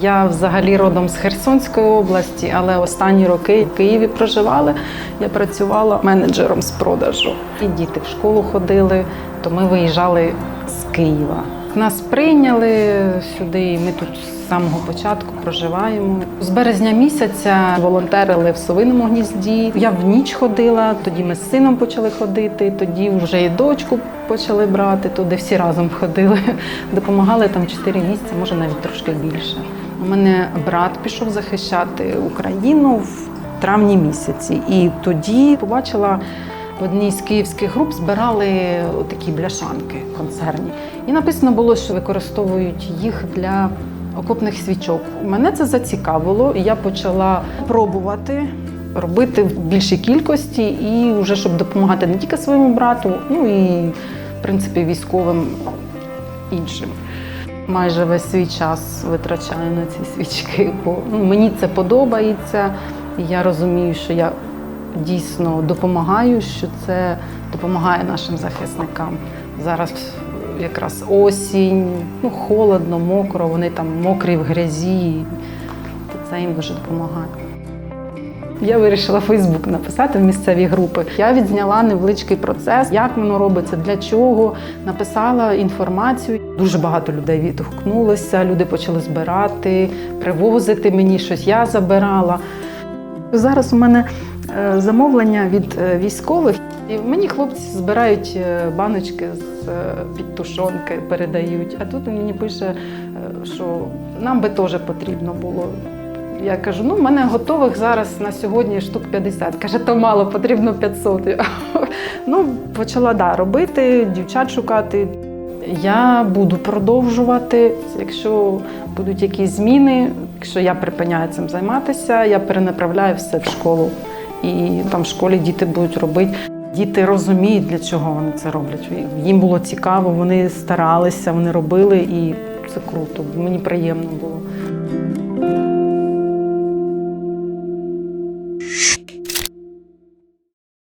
Я взагалі родом з Херсонської області, але останні роки в Києві проживали. Я працювала менеджером з продажу. І діти в школу ходили, то ми виїжджали з Києва. Нас прийняли сюди, і ми тут з самого початку проживаємо. З березня місяця волонтерили в совиному гнізді. Я в ніч ходила, тоді ми з сином почали ходити, тоді вже і дочку почали брати, туди всі разом ходили. Допомагали там 4 місяці, може навіть трошки більше. У мене брат пішов захищати Україну в травні місяці, і тоді побачила. В одній з київських груп збирали такі бляшанки концерні. І написано було, що використовують їх для окопних свічок. Мене це зацікавило, і я почала пробувати робити в більшій кількості, і вже щоб допомагати не тільки своєму брату, ну і в принципі військовим іншим. Майже весь свій час витрачаю на ці свічки, бо ну, мені це подобається. І я розумію, що я дійсно допомагаю, що це допомагає нашим захисникам. Зараз якраз осінь, ну холодно, мокро, вони там мокрі в грязі, це їм дуже допомагає. Я вирішила Фейсбук написати в місцеві групи. Я відзняла невеличкий процес, як воно робиться, для чого. Написала інформацію. Дуже багато людей відгукнулося, люди почали збирати, привозити мені щось. Я забирала. Зараз у мене замовлення від е, військових. І мені хлопці збирають е, баночки з е, під тушонки, передають. А тут мені пише, е, що нам би теж потрібно було. Я кажу, ну в мене готових зараз на сьогодні штук 50. Каже, то мало, потрібно 500. Ну, почала да, робити, дівчат шукати. Я буду продовжувати. Якщо будуть якісь зміни, якщо я припиняю цим займатися, я перенаправляю все в школу. І там в школі діти будуть робити. Діти розуміють, для чого вони це роблять. Їм було цікаво, вони старалися, вони робили, і це круто. Мені приємно було.